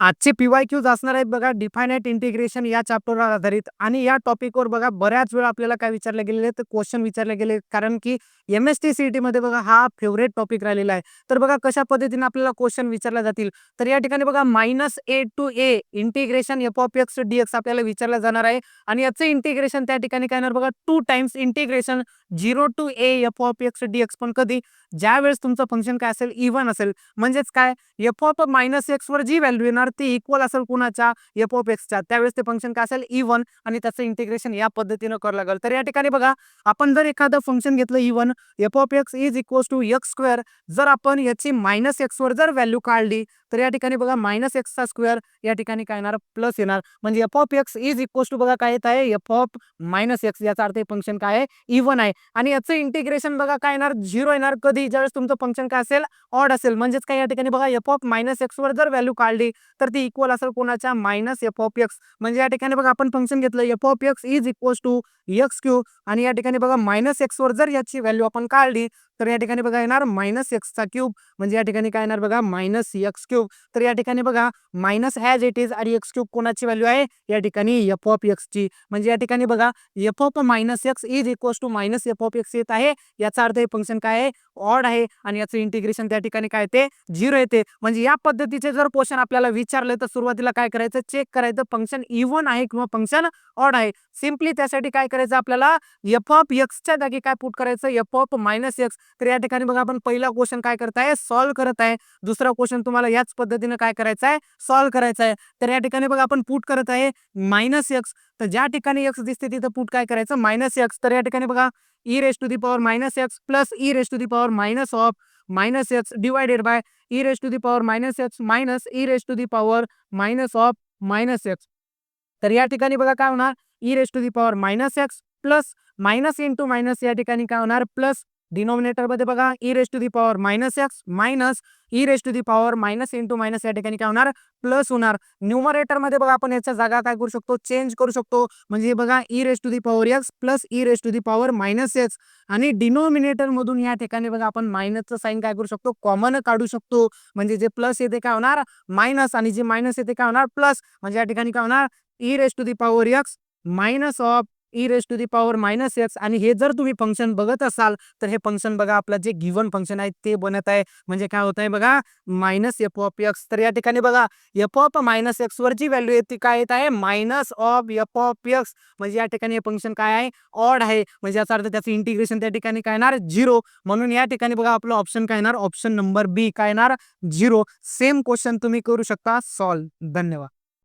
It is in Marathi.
आजचे पीवाय क्यूज असणार आहेत बघा डिफायनाइट इंटिग्रेशन या चॅप्टरवर आधारित. आणि या टॉपिकवर बघा बऱ्याच वेळा आपल्याला काय विचारले गेलेले तर क्वेश्चन विचारले गेले कारण की M S T C T मध्ये बघा हा फेवरेट टॉपिक राहिलेला आहे. तर बघा कशा पद्धतीने आपल्याला क्वेश्चन विचारला जातील? तर या ठिकाणी बघा minus A to A integration F of X D X आपल्याला विचारलं जाणार आहे. आणि याचं इंटिग्रेशन त्या ठिकाणी काय येणार बघा two times integration zero to A F of X D X पण कधी? ज्यावेळेस तुमचं फंक्शन काय असेल? इव्हन असेल. म्हणजेच काय? एफ ऑफ मायनस एक्स वर जी व्हॅल्यू येणार ती इक्वल असेल कुणाच्या एफ ऑफ एक्सच्या त्यावेळेस ते फंक्शन काय असेल? E इवन आणि त्याचं इंटिग्रेशन या पद्धतीनं करावं लागेल. तर या ठिकाणी बघा आपण जर एखादं फंक्शन घेतलं even F of X is equal to X square जर आपण याची मायनस एक्स वर जर व्हॅल्यू काढली तर या ठिकाणी बघा मायनस एक्सचा स्क्वेअर या ठिकाणी काय येणार? प्लस येणार. म्हणजे F of X is equal to बघा काय येत आहे? एफ ऑफ मायनस एक्स याचा अर्थ फंक्शन काय आहे? E इव्हन आहे. आणि याचं इंटिग्रेशन बघा काय येणार? झिरो येणार. कधी? ज्यावेळेस तुमचं फंक्शन काय असेल? ऑड असेल. म्हणजेच काय? या ठिकाणी बघा एफ ऑफ मायनस एक्स वर जर व्हॅल्यू काढली तर ती इक्वल असेल कोणाच्या? मायनस एफ ऑफ एक्स म्हणजे या ठिकाणी बघा आपण फंक्शन घेतलं. F of x is equal to x cube आणि या ठिकाणी बघा मायनस एक्स वर जर याची व्हॅल्यू आपण काढली तर या ठिकाणी बघा येणार मायनस एक्सचा क्यूब म्हणजे या ठिकाणी काय येणार बघा? मायनस एक्स क्यूब तर या ठिकाणी बघा मायनस हॅज इट इज आणि एक्स क्यूब कोणाची व्हॅल्यू आहे? या ठिकाणी एफ ऑफ ची. म्हणजे या ठिकाणी बघा f of minus x is equals to minus f of x येत आहे. याचा अर्थ हे फंक्शन काय आहे? ऑड आहे. आणि याचं इंटिग्रेशन त्या ठिकाणी काय येते? झिरो येते. म्हणजे या पद्धतीचे जर क्वेश्चन आपल्याला विचारले तर सुरुवातीला काय करायचं? चेक करायचं. फंक्शन इव्हन आहे किंवा फंक्शन ऑड आहे. सिम्पली त्यासाठी काय करायचं आपल्याला? एफ ऑफ एक्सच्या जागी काय पुट करायचं? एफ ऑफ मायनस एक्स तर या ठिकाणी बघा आपण पहिला क्वेश्चन काय करत आहे? सॉल्व्ह करत आहे. दुसरा क्वेश्चन तुम्हाला याच पद्धतीने काय करायचं आहे? सॉल्व्ह करायचा आहे. तर या ठिकाणी बघा आपण पुट करत आहे मायनस एक्स तर ज्या ठिकाणी एक्स दिसते तिथं पुट काय करायचं? मायनस एक्स तर या ठिकाणी बघा e raise to the power minus x plus e raise to the power minus of minus x divided by e raise to the power minus x minus e raise to the power minus of minus x तर या ठिकाणी बघा काय होणार? E raise to the power minus x plus minus into minus या ठिकाणी काय होणार? प्लस डिनॉमिनेटरमध्ये बघा e raise to the power minus x minus e raise to the power minus into minus या ठिकाणी काय होणार? प्लस होणार. न्युमरेटरमध्ये बघा आपण याच्या जागा काय करू शकतो? चेंज करू शकतो. म्हणजे बघा e raise to the power x plus e raise to the power minus x आणि डिनॉमिनेटर मधून या ठिकाणी बघा आपण मायनसचं साईन काय करू शकतो? कॉमन काढू शकतो. म्हणजे जे प्लस येते काय होणार? मायनस आणि जे मायनस येते काय होणार? प्लस म्हणजे या ठिकाणी काय होणार? E raise to the power x minus of e raise to the power minus x आणि हे जर तुम्ही फंक्शन बघत असाल तर हे फंक्शन बघा आपलं जे गिव्हन फंक्शन आहे ते बनत आहे. म्हणजे काय होत आहे बघा मायनस एफ ऑफ एक्स तर या ठिकाणी बघा एफ ऑफ मायनस एक्स वर जी व्हॅल्यू येते काय येत आहे? Minus of f of x म्हणजे या ठिकाणी हे फंक्शन काय आहे? ऑड आहे. म्हणजे याचा अर्थ त्याचं इंटिग्रेशन त्या ठिकाणी काय येणार? झिरो म्हणून या ठिकाणी बघा आपलं ऑप्शन काय येणार? ऑप्शन नंबर बी काय येणार? झिरो सेम क्वेश्चन तुम्ही करू शकता. सॉल्व धन्यवाद.